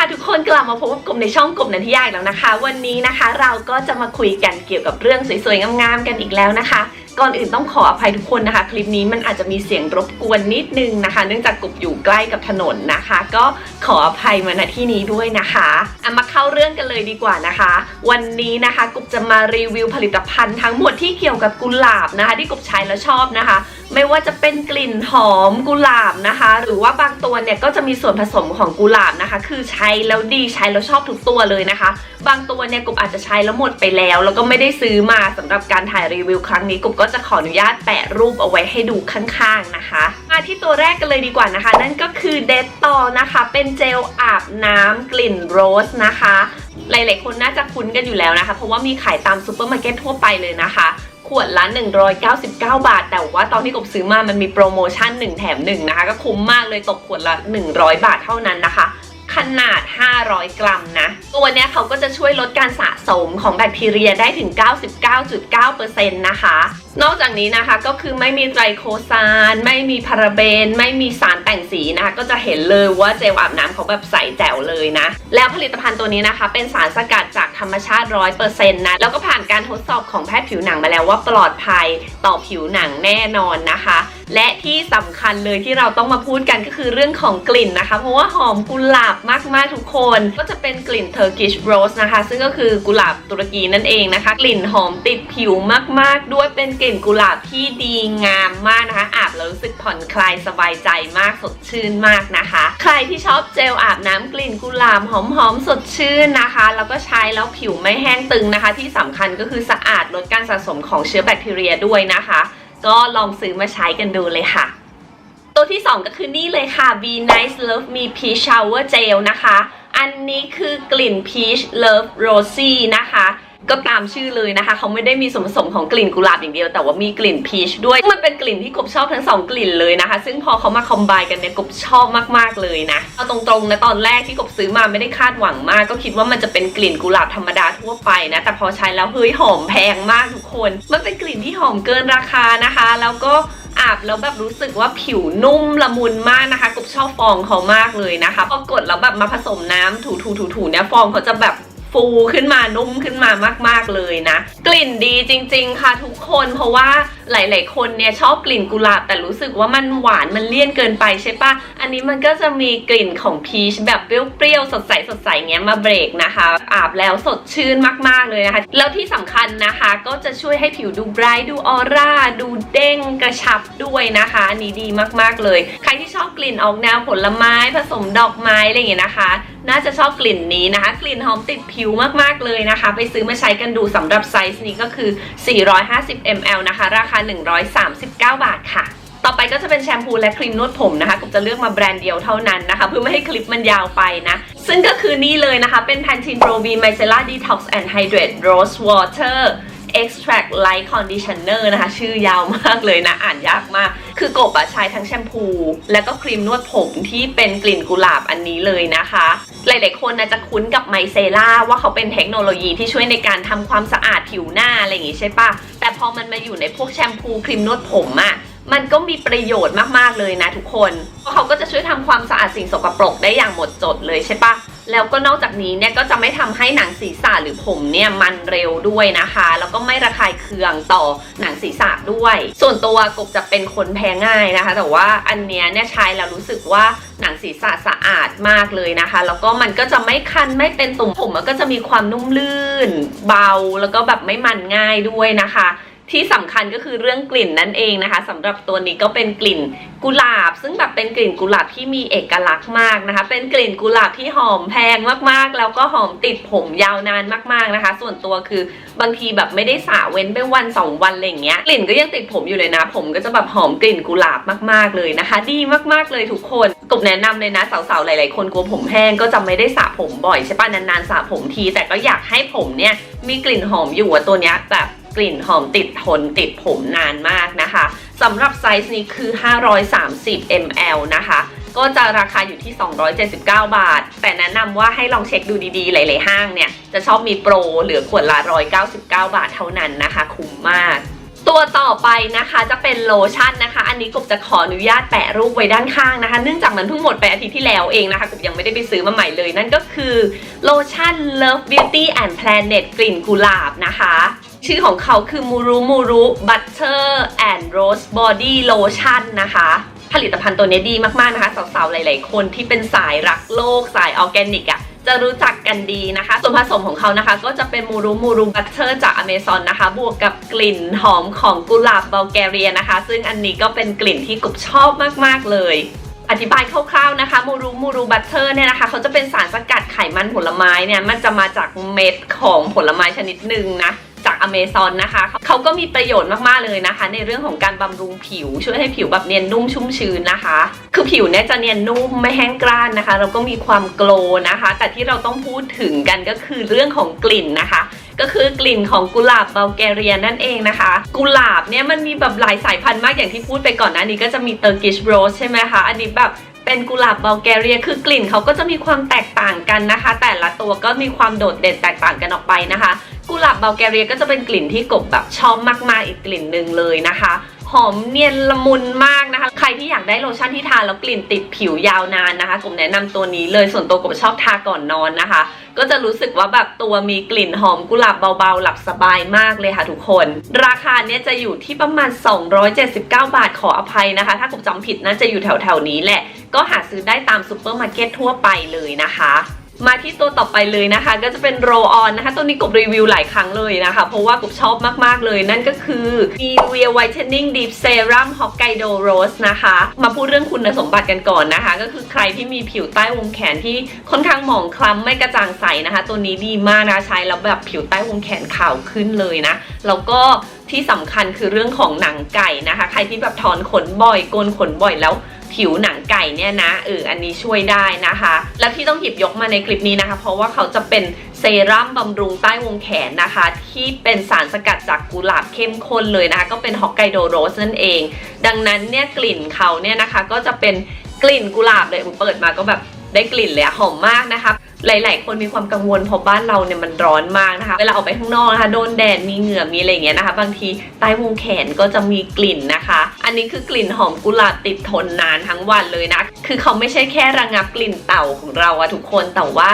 ค่ะทุกคนกลับมาพบกับกลุ่มในช่องกลุ่มนันทิยาอีกแล้วนะคะ วันนี้นะคะ เราก็จะมาคุยกันเกี่ยวกับเรื่องสวยๆงามๆกันอีกแล้วนะคะ ก่อนอื่นต้องขออภัยทุกคนนะคะ คลิปนี้มันอาจจะมีเสียงรบกวนนิดนึงนะคะ เนื่องจากกลุ่มอยู่ใกล้กับถนนนะคะ ก็ขออภัยมาณที่นี้ด้วยนะคะเอามาเข้าเรื่องกันเลยดีกว่านะคะ วันนี้นะคะกลุ่มจะมารีวิวผลิตภัณฑ์ทั้งหมดที่เกี่ยวกับกุหลาบนะคะ ที่กลุ่มใช้แล้วชอบนะคะ ไม่ว่าจะเป็นกลิ่นหอมกุหลาบนะคะ หรือว่าบางตัวเนี่ยก็จะมีส่วนผสมของกุหลาบนะคะ คือใช้แล้วดีใช้แล้วชอบทุกตัวเลยนะคะ บางตัวเนี่ยกบอาจจะใช้แล้วหมดไปแล้ว แล้วก็ไม่ได้ซื้อมาสำหรับการถ่ายรีวิวครั้งนี้กบก็จะขออนุญาตแปะรูปเอาไว้ให้ดูข้างๆนะคะ มาที่ตัวแรกกันเลยดีกว่านะคะ นั่นก็คือเดตตอนะคะ เป็นเจลอาบน้ำกลิ่นโรสนะคะ หลายๆคนน่าจะคุ้นกันอยู่แล้วนะคะ เพราะว่ามีขายตามซูเปอร์มาร์เก็ตทั่วไปเลยนะคะขวดละ 199 บาท แต่ว่าตอนที่กบซื้อมามันมีโปรโมชั่น 1 แถม 1 นะคะ ก็คุ้มมากเลยตกขวดละ 100 บาทเท่านั้นนะคะ ขนาด 500 กรัมนะ ตัวเนี้ยเขาก็จะช่วยลดการสะสมของแบคทีเรียได้ถึง 99.9%นะคะ นอกจากนี้นะคะก็คือไม่มีไตรโคซาน ไม่มีพาราเบน ไม่มีสารแต่งสีนะคะ ก็จะเห็นเลยว่าเจลอาบน้ำเขาแบบใสแจ๋วเลยนะ แล้วผลิตภัณฑ์ตัวนี้นะคะ เป็นสารสกัดจากธรรมชาติ 100%นะ แล้วก็ผ่านการทดสอบของแพทย์ผิวหนังมาแล้วว่าปลอดภัยต่อผิวหนังแน่นอนนะคะ และที่สำคัญเลยที่เราต้องมาพูดกันก็คือเรื่องของกลิ่นนะคะ เพราะว่าหอมกุหลาบมากๆทุกคน ก็จะเป็นกลิ่น Turkish Rose นะคะ ซึ่งก็คือกุหลาบตุรกีนั่นเองนะคะ กลิ่นหอมติดผิวมากๆ ด้วยเป็นกลิ่นกุหลาบที่ดีงามมากนะคะ อาบแล้วรู้สึกผ่อนคลายสบายใจมากสดชื่นมากนะคะ ใครที่ชอบเจลอาบน้ำกลิ่นกุหลาบหอมๆสดชื่นนะคะ แล้วก็ใช้แล้วผิวไม่แห้งตึงนะคะ ที่สำคัญก็คือสะอาดลดการสะสมของเชื้อแบคทีเรียด้วยนะคะ ก็ลองซื้อมาใช้กันดูเลยค่ะ ตัวที่ 2 ก็คือนี่เลยค่ะ Be Nice Love Me Peach Shower Gel นะคะ อันนี้คือกลิ่น Peach Love Rosy นะคะ ก็ตามชื่อเลยนะคะ เขาไม่ได้มีส่วนผสมของกลิ่นกุหลาบอย่างเดียว แต่ว่ามีกลิ่นพีชด้วย มันเป็นกลิ่นที่กบชอบทั้งสองกลิ่นเลยนะคะ ซึ่งพอเขามาคอมไบกันเนี่ยกบชอบมากๆเลยนะเอาตรงๆนะตอนแรกที่กบซื้อมาไม่ได้คาดหวังมาก ก็คิดว่ามันจะเป็นกลิ่นกุหลาบธรรมดาทั่วไปนะแต่พอใช้แล้วเฮ้ยหอมแพงมากทุกคน มันเป็นกลิ่นที่หอมเกินราคานะคะ แล้วก็อาบแล้วแบบรู้สึกว่าผิวนุ่มละมุนมากนะคะกบชอบฟองเขามากเลยนะคะพอกดแล้วแบบมาผสมน้ำถูๆๆๆเนี่ยฟองเขาจะแบบ ฟูขึ้นมานุ่มขึ้นมามาก ๆ เลยนะ กลิ่นดีจริง ๆ ค่ะทุกคนเพราะว่าหลาย ๆ คนเนี่ยชอบกลิ่นกุหลาบแต่รู้สึกว่ามันหวานมันเลี่ยนเกินไปใช่ปะอันนี้มันก็จะมีกลิ่นของพีชแบบเปรี้ยวๆสดใสสดใสเงี้ยมาเบรกนะคะ อาบแล้วสดชื่นมาก ๆ เลยนะคะ แล้วที่สำคัญนะคะก็จะช่วยให้ผิวดูไบรท์ดูออร่าดูเด้งกระชับด้วยนะคะอันนี้ดีมากๆเลย ใครที่ชอบกลิ่นออกแนวผลไม้ผสมดอกไม้อะไรอย่างเงี้ยนะคะ น่าจะชอบกลิ่นนี้นะคะ กลิ่นหอมติดผิวมากๆเลยนะคะ ไปซื้อมาใช้กันดูสำหรับไซส์นี้ก็คือ 450 ml นะคะ ราคา 139 บาทค่ะต่อไปก็จะเป็นแชมพูและครีมนวดผมนะคะกบจะเลือกมาแบรนด์เดียวเท่านั้นนะคะ เพื่อไม่ให้คลิปมันยาวไปนะ ซึ่งก็คือนี่เลยนะคะ เป็น Pantene Pro V Micellar Detox and Hydrate Rose Water Extract Light Conditioner นะคะ ชื่อยาวมากเลยนะ อ่านยากมาก คือกบอะใช้ทั้งแชมพู และก็ครีมนวดผมที่เป็นกลิ่นกุหลาบอันนี้เลยนะคะ หลายๆคนนะจะคุ้นกับไมเซล่าว่าเขาเป็นเทคโนโลยีที่ช่วยในการทำความสะอาดผิวหน้าอะไรอย่างงี้ใช่ปะแต่พอมันมาอยู่ในพวกแชมพูครีมนวดผมอะมันก็มีประโยชน์มากๆเลยนะทุกคน เพราะเขาก็จะช่วยทำความสะอาดสิ่งสกปรกได้อย่างหมดจดเลยใช่ปะ แล้วก็นอกจากนี้เนี่ยก็จะไม่ทำให้หนังศีรษะหรือผมเนี่ยมันเร็วด้วยนะคะ แล้วก็ไม่ระคายเคืองต่อหนังศีรษะด้วย ส่วนตัวกบจะเป็นคนแพ้ง่ายนะคะ แต่ว่าอันเนี้ยเนี่ยใช้แล้วรู้สึกว่าหนังศีรษะสะอาดมากเลยนะคะ แล้วก็มันก็จะไม่คันไม่เป็นตุ่มผมมันก็จะมีความนุ่มลื่น เบาแล้วก็แบบไม่มันง่ายด้วยนะคะ ที่สำคัญก็คือเรื่องกลิ่นนั่นเองนะคะสำหรับตัวนี้ก็เป็นกลิ่นกุหลาบ ซึ่งแบบเป็นกลิ่นกุหลาบที่มีเอกลักษณ์มากนะคะ เป็นกลิ่นกุหลาบที่หอมแพงมากๆ แล้วก็หอมติดผมยาวนานมากๆนะคะ ส่วนตัวคือบางทีแบบไม่ได้สระเว้นไปวันสองวันอะไรเงี้ยกลิ่นก็ยังติดผมอยู่เลยนะ ผมก็จะแบบหอมกลิ่นกุหลาบมากๆเลยนะคะ ดีมากๆเลยทุกคนกบแนะนำเลยนะสาวๆหลายๆคนกลัวผมแห้งก็จะไม่ได้สระผมบ่อยใช่ปะนานๆสระผมที แต่ก็อยากให้ผมเนี่ยมีกลิ่นหอมอยู่อะตัวเนี้ยแบบ กลิ่นหอมติดทนติดผมนานมากนะคะสำหรับไซส์นี้คือ 530 ml นะคะ ก็จะราคาอยู่ที่ 279 บาท แต่แนะนำว่าให้ลองเช็คดูดีๆ หลาย ๆ ห้างเนี่ย จะชอบมีโปรเหลือขวดละ 199 บาทเท่านั้นนะคะ คุ้มมาก ตัวต่อไปนะคะจะเป็นโลชั่นนะคะ อันนี้กบจะขออนุญาตแปะรูปไว้ด้านข้างนะคะ เนื่องจากมันเพิ่งหมดไปอาทิตย์ที่แล้วเองนะคะกบยังไม่ได้ไปซื้อมาใหม่เลย นั่นก็คือโลชั่น Love Beauty and Planet กลิ่นกุหลาบนะคะ ชื่อของเขาคือมูรุมูรุ Butter and Rose Body Lotion นนะคะ ผลิตภัณฑ์ตัวนี้ดีมากๆนะคะสาวๆ หลายๆ คนที่เป็นสายรักโลกสายออร์แกนิกอะ่ะจะรู้จักกันดีนะคะ ส่วนผสมของเขานะคะ ก็จะเป็นมูรุมูรุบัตเตอร์จากอเมซอนนะคะ บวกกับกลิ่นหอมของกุหลาบบัลแกเรียนะคะ ซึ่งอันนี้ก็เป็นกลิ่นที่กุบชอบมากๆเลยอธิบายคร่าวๆนะคะมูรูมูรูบัตเตอร์เนี่ยนะคะเขาจะเป็นสารสกัดไขมันผลไม้เนี่ยมันจะมาจากเม็ดของผลไม้ชนิดหนึ่งนะ อเมซอนนะคะเขาก็มีประโยชน์มากๆเลยนะคะ ในเรื่องของการบำรุงผิว ช่วยให้ผิวแบบเนียนนุ่มชุ่มชื้นนะคะ คือผิวเนี่ยจะเนียนนุ่มไม่แห้งกร้านนะคะ แล้วก็มีความโกล์นะคะ แต่ที่เราต้องพูดถึงกันก็คือเรื่องของกลิ่นนะคะก็คือกลิ่นของกุหลาบบัลแกเรียนั่นเองนะคะ กุหลาบเนี่ยมันมีแบบหลายสายพันธุ์มากอย่างที่พูดไปก่อนน้านี้ก็จะมีเตอร์กิชโรสใช่ไหมคะ อันนี้แบบ เป็นกุหลาบบัลแกเรีย คือกลิ่นเขาก็จะมีความแตกต่างกันนะคะ แต่ละตัวก็มีความโดดเด่นแตกต่างกันออกไปนะคะ กุหลาบบัลแกเรียก็จะเป็นกลิ่นที่กบแบบชอบมากๆอีกกลิ่นหนึ่งเลยนะคะ หอมเนียนละมุนมากนะคะ ใครที่อยากได้โลชั่นที่ทาแล้วกลิ่นติดผิวยาวนานนะคะกบแนะนำตัวนี้เลยส่วนตัวกบชอบทาก่อนนอนนะคะ ก็จะรู้สึกว่าแบบตัวมีกลิ่นหอมกุหลาบเบาๆ หลับสบายมากเลยค่ะทุกคน ราคาเนี้ยจะอยู่ที่ประมาณ 279 บาทขออภัยนะคะ ถ้ากบจำผิดน่าจะอยู่แถวๆนี้แหละ ก็หาซื้อได้ตามซูเปอร์มาร์เก็ตทั่วไปเลยนะคะ มาที่ตัวต่อไปเลยนะคะ ก็จะเป็นโรออนนะคะ ตัวนี้กบรีวิวหลายครั้งเลยนะคะ เพราะว่ากบชอบมากๆเลย นั่นก็คือ Nivea Whitening Deep Serum Hokkaido Rose นะคะ มาพูดเรื่องคุณสมบัติกันก่อนนะคะ ก็คือใครที่มีผิวใต้วงแขนที่ค่อนข้างหมองคล้ำไม่กระจ่างใสนะคะ ตัวนี้ดีมากนะใช้แล้วแบบผิวใต้วงแขนขาวขึ้นเลยนะแล้วก็ที่สำคัญคือเรื่องของหนังไก่นะคะ ใครที่แบบถอนขนบ่อยโกนขนบ่อยแล้ว ผิวหนังไก่เนี่ยนะเอออันนี้ช่วยได้นะคะ และที่ต้องหยิบยกมาในคลิปนี้นะคะ เพราะว่าเขาจะเป็นเซรั่มบำรุงใต้วงแขนนะคะ ที่เป็นสารสกัดจากกุหลาบเข้มข้นเลยนะคะ ก็เป็นฮอกไกโดโรสนั่นเอง ดังนั้นเนี่ยกลิ่นเขาเนี่ยนะคะก็จะเป็นกลิ่นกุหลาบเลยเปิดมาก็แบบได้กลิ่นเลยหอมมากนะคะ หลาย ๆ คนมีความกังวลเพราะบ้านเราเนี่ยมันร้อนมากนะคะ เวลาออกไปข้างนอกนะคะ โดนแดดมีเหงื่อมีอะไรอย่างเงี้ยนะคะ บางทีใต้วงแขนก็จะมีกลิ่นนะคะ อันนี้คือกลิ่นหอมกุหลาบติดทนนานทั้งวันเลยนะ คือเขาไม่ใช่แค่ระงับกลิ่นเต่าของเราอะทุกคนแต่ว่า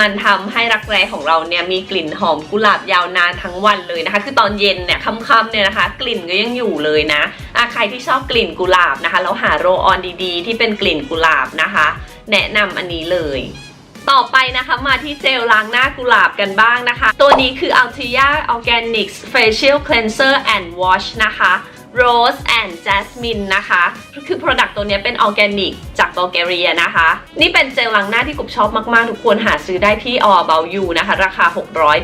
มันทำให้รักแร้ของเราเนี่ยมีกลิ่นหอมกุหลาบยาวนานทั้งวันเลยนะคะ คือตอนเย็นเนี่ยค่ำๆเนี่ยนะคะ กลิ่นก็ยังอยู่เลยนะอะใครที่ชอบกลิ่นกุหลาบนะคะแล้วหาโรลออนดีๆ ที่เป็นกลิ่นกุหลาบนะคะ แนะนำอันนี้เลย ต่อไปนะคะมาที่เจลล้างหน้ากุหลาบกันบ้างนะคะ ตัวนี้คือ Altea Organics Facial Cleanser and Wash นะคะ Rose and Jasmine นะคะ คือ Product ตัวนี้เป็นออร์แกนิกจากบัลแกเรียนะคะ นี่เป็นเจลล้างหน้าที่กุบชอบมาก ๆ ทุกคนหาซื้อได้ที่ All About You นะคะ ราคา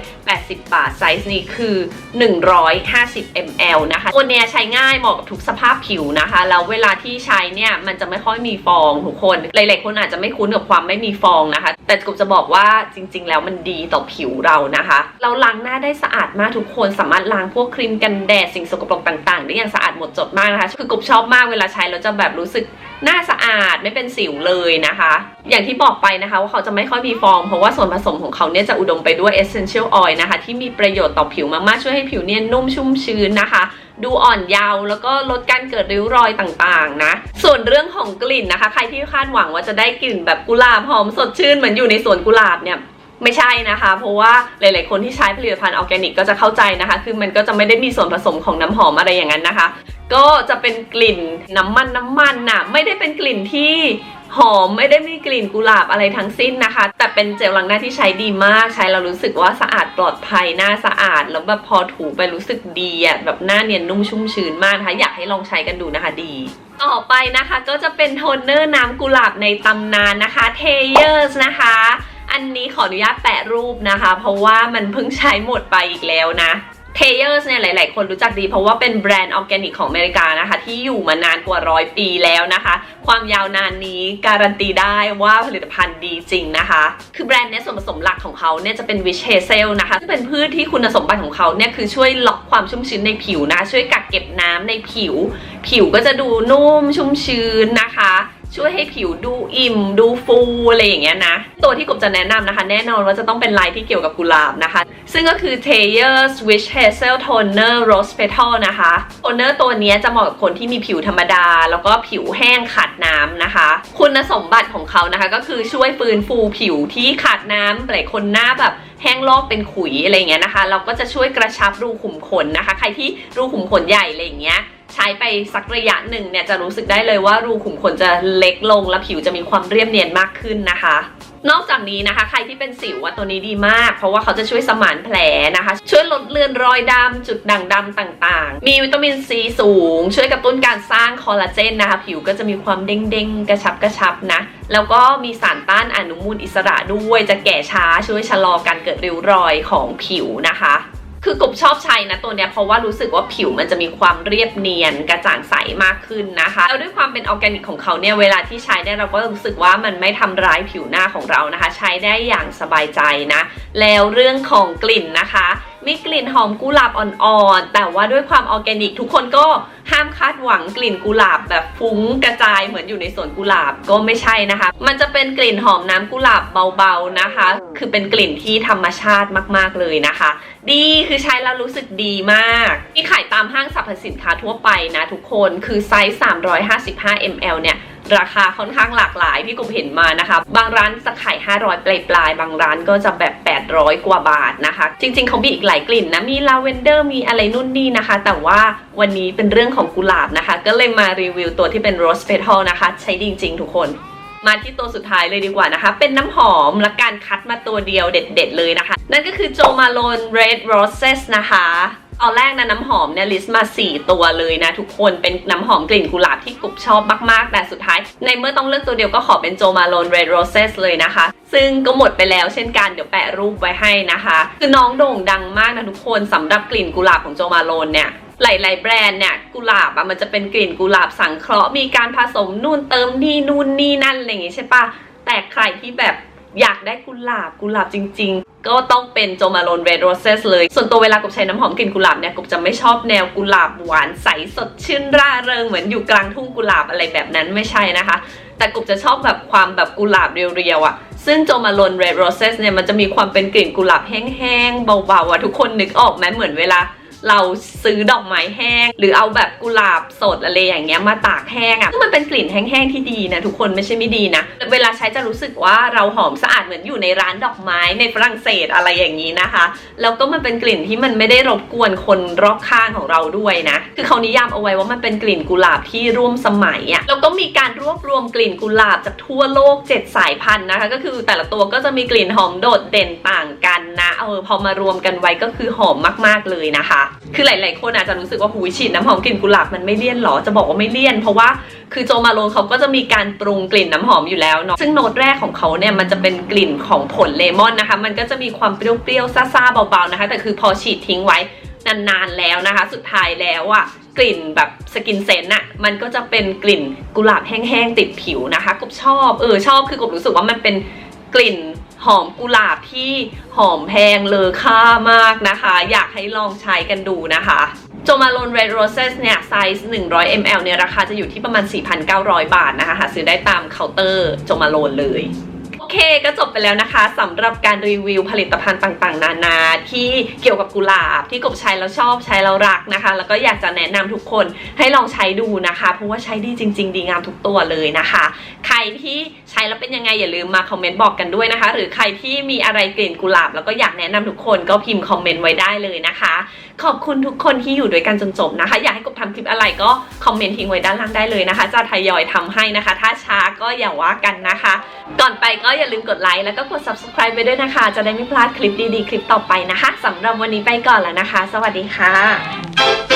680 บาท ไซส์นี้คือ 150 ml นะคะตัวเนี้ยใช้ง่ายเหมาะกับทุกสภาพผิวนะคะ แล้วเวลาที่ใช้เนี่ย มันจะไม่ค่อยมีฟองทุกคน หลาย ๆ คนอาจจะไม่คุ้นกับความไม่มีฟองนะคะ แต่กุบจะบอกว่าจริง ๆ แล้วมันดีต่อผิวเรานะคะ เราล้างหน้าได้สะอาดมากทุกคนสามารถล้างพวกครีมกันแดดสิ่งสกปรกต่าง ๆ ได้อย่างสะอาดหมดจดมากนะคะ คือกบชอบมากเวลาใช้แล้วจะแบบรู้สึกหน้าสะอาดไม่เป็นสิวเลยนะคะ อย่างที่บอกไปนะคะว่าเขาจะไม่ค่อยมีฟอง เพราะว่าส่วนผสมของเขาเนี่ยจะอุดมไปด้วย essential oil นะคะ ที่มีประโยชน์ต่อผิวมากๆ ช่วยให้ผิวเนี่ยนุ่มชุ่มชื้นนะคะดูอ่อนเยาว์แล้วก็ลดการเกิดริ้วรอยต่างๆนะ ส่วนเรื่องของกลิ่นนะคะ ใครที่คาดหวังว่าจะได้กลิ่นแบบกุหลาบหอมสดชื่นเหมือนอยู่ในสวนกุหลาบเนี่ย ไม่ใช่นะคะ เพราะว่าหลาย ๆ คนที่ใช้ผลิตภัณฑ์ออร์แกนิกก็จะเข้าใจนะคะ คือมันก็จะไม่ได้มีส่วนผสมของน้ำหอมอะไรอย่างนั้นนะคะ ก็จะเป็นกลิ่นน้ำมันน้ำมันน่ะไม่ได้เป็นกลิ่นที่หอมไม่ได้มีกลิ่นกุหลาบอะไรทั้งสิ้นนะคะ แต่เป็นเจลล้างหน้าที่ใช้ดีมากใช้เรารู้สึกว่าสะอาดปลอดภัยหน้าสะอาด แล้วแบบพอถูไปรู้สึกดีอะแบบหน้าเนียนนุ่มชุ่มชื้นมากนะคะอยากให้ลองใช้กันดูนะคะดี ต่อไปนะคะก็จะเป็นโทนเนอร์น้ำกุหลาบในตำนานนะคะ Tayers นะคะ อันนี้ขออนุญาตแปะรูปนะคะ เพราะว่ามันเพิ่งใช้หมดไปอีกแล้วนะเทเยอร์สเนี่ยหลาย ๆ คนรู้จักดีเพราะว่าเป็นแบรนด์ออร์แกนิกของอเมริกานะคะ ที่อยู่มานานกว่าร้อยปีแล้วนะคะ ความยาวนานนี้การันตีได้ว่าผลิตภัณฑ์ดีจริงนะคะ คือแบรนด์เนี้ยส่วนผสมหลักของเขาเนี่ยจะเป็นวิชเฮเซลนะคะซึ่งเป็นพืชที่คุณสมบัติของเขาเนี่ยคือช่วยล็อกความชุ่มชื้นในผิวนะ ช่วยกักเก็บน้ำในผิว ผิวก็จะดูนุ่มชุ่มชื้นนะคะ ช่วยให้ผิวดูอิ่ม ดูฟูอะไรอย่างเงี้ยนะ ตัวที่กบจะแนะนำนะคะ แน่นอนว่าจะต้องเป็นลายที่เกี่ยวกับกุหลาบนะคะ ซึ่งก็คือ Taylor Swiss Hazel Toner Rose Petal นะคะโทนเนอร์ตัวนี้จะเหมาะกับคนที่มีผิวธรรมดา แล้วก็ผิวแห้งขาดน้ำนะคะ คุณสมบัติของเขานะคะ ก็คือช่วยฟื้นฟูผิวที่ขาดน้ำหลายคนหน้าแบบแห้งลอกเป็นขุยอะไรเงี้ยนะคะ เราก็จะช่วยกระชับรูขุมขนนะคะ ใครที่รูขุมขนใหญ่อะไรอย่างเงี้ย ใช้ไปสักระยะหนึ่งเนี่ยจะรู้สึกได้เลยว่ารูขุมขนจะเล็กลงและผิวจะมีความเรียบเนียนมากขึ้นนะคะนอกจากนี้นะคะ ใครที่เป็นสิวอะตัวนี้ดีมาก เพราะว่าเขาจะช่วยสมานแผลนะคะ ช่วยลดเลือนรอยดำจุดด่างดำต่างๆ มีวิตามินซีสูง ช่วยกระตุ้นการสร้างคอลลาเจนนะคะ ผิวก็จะมีความเด้งๆ กระชับกระชับนะ แล้วก็มีสารต้านอนุมูลอิสระด้วยจะแก่ช้าช่วยชะลอการเกิดริ้วรอยของผิวนะคะ คือกบชอบใช้นะตัวเนี้ยเพราะว่ารู้สึกว่าผิวมันจะมีความเรียบเนียนกระจ่างใสมากขึ้นนะคะแล้วด้วยความเป็นออร์แกนิกของเขาเนี่ยเวลาที่ใช้เนี่ยเราก็รู้สึกว่ามันไม่ทำร้ายผิวหน้าของเรานะคะ ใช้ได้อย่างสบายใจนะ แล้วเรื่องของกลิ่นนะคะ มีกลิ่นหอมกุหลาบอ่อนๆ แต่ว่าด้วยความออร์แกนิก ทุกคนก็ห้ามคาดหวังกลิ่นกุหลาบแบบฟุ้งกระจายเหมือนอยู่ในสวนกุหลาบก็ไม่ใช่นะคะ มันจะเป็นกลิ่นหอมน้ำกุหลาบเบาๆนะคะ คือเป็นกลิ่นที่ธรรมชาติมากๆเลยนะคะ ดีคือใช้แล้วรู้สึกดีมากมีขายตามห้างสรรพสินค้าทั่วไปนะทุกคนคือไซส์ 355 ml เนี่ย ราคาค่อนข้างหลากหลายที่กบเห็นมานะคะ บางร้านจะขาย 500 ปลายปลายบางร้านก็จะแบบ 800 กว่าบาทนะคะ จริงๆเขามีอีกหลายกลิ่นนะ มีลาเวนเดอร์มีอะไรนู่นนี่นะคะ แต่ว่าวันนี้เป็นเรื่องของกุหลาบนะคะ ก็เลยมารีวิวตัวที่เป็นโรสเ e ทัลนะคะ ใช้ดีจริงๆ ทุกคนมาที่ตัวสุดท้ายเลยดีกว่านะคะ เป็นน้ำหอมและการคัดมาตัวเดียวเด็ดๆเลยนะคะ นั่นก็คือโจมาโลน Red Roses นะคะ ตอนแรกนะน้ำหอมเนี่ยลิสต์มา 4 ตัวเลยนะ ทุกคนเป็นน้ำหอมกลิ่นกุหลาบที่กุบชอบมากๆ แต่สุดท้าย ในเมื่อต้องเลือกตัวเดียวก็ขอเป็นโจมาโลน Red Roses เลยนะคะ ซึ่งก็หมดไปแล้วเช่นกันเดี๋ยวแปะรูปไว้ให้นะคะ คือน้องโด่งดังมากนะทุกคนสำหรับกลิ่นกุหลาบของโจมาโลนเนี่ยหลาย ๆ แบรนด์เนี่ยกุหลาบอะมันจะเป็นกลิ่นกุหลาบสังเคราะห์มีการผสมนู่นเติมนี่นู่นนี่นั่นอะไรอย่างงี้ใช่ปะแต่ใครที่แบบ อยากได้กุหลาบกุหลาบจริง ๆ ก็ต้องเป็นโจมาโลนเรดโรเซสเลย ส่วนตัวเวลากบใช้น้ำหอมกลิ่นกุหลาบเนี่ยกบจะไม่ชอบแนวกุหลาบหวานใสสดชื่นร่าเริงเหมือนอยู่กลางทุ่งกุหลาบอะไรแบบนั้นไม่ใช่นะคะ แต่กบจะชอบแบบความแบบกุหลาบเรียวๆอะ่ะซึ่งโจมาโลนเรดโรเซสเนี่ยมันจะมีความเป็นกลิ่นกุหลาบแห้งๆเบาๆอะทุกคนนึกออกไหมเหมือนเวลา เราซื้อดอกไม้แห้ง หรือเอาแบบกุหลาบสดอะไรอย่างเงี้ยมาตากแห้งอะ่ะมันเป็นกลิ่นแห้งๆที่ดีนะทุกคนไม่ใช่ไม่ดีนะ เวลาใช้จะรู้สึกว่าเราหอมสะอาดเหมือนอยู่ในร้านดอกไม้ในฝรั่งเศสอะไรอย่างนี้นะคะแล้วก็มันเป็นกลิ่นที่มันไม่ได้รบกวนคนรอบข้างของเราด้วยนะ คือเขานิยามเอาไว้ว่ามันเป็นกลิ่นกุหลาบที่ร่วมสมัยอะ่ะแล้วก็มีการรวบรวมกลิ่นกุหลาบจากทั่วโลก 7 สายพันธุ์นะคะ ก็คือแต่ละตัวก็จะมีกลิ่นหอมโดดเด่นต่างกันนะเออพอมารวมกันไว้ก็คือหอมมากๆเลยนะคะคือหลาย ๆ คนอาจจะรู้สึกว่าหูยฉีดน้ำหอมกลิ่นกุหลาบมันไม่เลี่ยนหรอ จะบอกว่าไม่เลี่ยน เพราะว่าคือโจมาโลนเขาก็จะมีการปรุงกลิ่นน้ำหอมอยู่แล้วเนาะซึ่งโน้ตแรกของเขาเนี่ยมันจะเป็นกลิ่นของผลเลมอนนะคะ มันก็จะมีความเปรี้ยวๆซ่าๆเบา ๆ นะคะ แต่คือพอฉีดทิ้งไว้นานๆแล้วนะคะ สุดท้ายแล้วอะกลิ่นแบบสกินเซนอะมันก็จะเป็นกลิ่นกุหลาบแห้งๆติดผิวนะคะกบชอบเออชอบคือกบรู้สึกว่ามันเป็นกลิ่น หอมกุหลาบที่หอมแพงเลอค่ามากนะคะ อยากให้ลองใช้กันดูนะคะโจมาโลน Red Roses เนี่ยไซส์100 ml เนี่ยราคาจะอยู่ที่ประมาณ 4,900 บาทนะคะหาซื้อได้ตามเคาน์เตอร์โจมาโลนเลยโอเคก็จบไปแล้วนะคะสำหรับการรีวิวผลิตภัณฑ์ต่างๆ นานาที่เกี่ยวกับกุหลาบที่กบใช้แล้วชอบใช้แล้วรักนะคะ แล้วก็อยากจะแนะนำทุกคนให้ลองใช้ดูนะคะ เพราะว่าใช้ดีจริง ๆ ดีงามทุกตัวเลยนะคะ ใครที่ ใช้แล้วเป็นยังไงอย่าลืมมาคอมเมนต์บอกกันด้วยนะคะ หรือใครที่มีอะไรกลิ่นกุหลาบ แล้วก็อยากแนะนำทุกคนก็พิมพ์คอมเมนต์ไว้ได้เลยนะคะ ขอบคุณทุกคนที่อยู่ด้วยกันจนจบนะคะ อยากให้กบทำคลิปอะไรก็คอมเมนต์ทิ้งไว้ด้านล่างได้เลยนะคะ จะทยอยทำให้นะคะ ถ้าช้าก็อย่าว่ากันนะคะ ก่อนไปก็อย่าลืมกดไลค์แล้วก็กด subscribe ไปด้วยนะคะ จะได้ไม่พลาดคลิปดีๆคลิปต่อไปนะคะสำหรับวันนี้ไปก่อนแล้วนะคะ สวัสดีค่ะ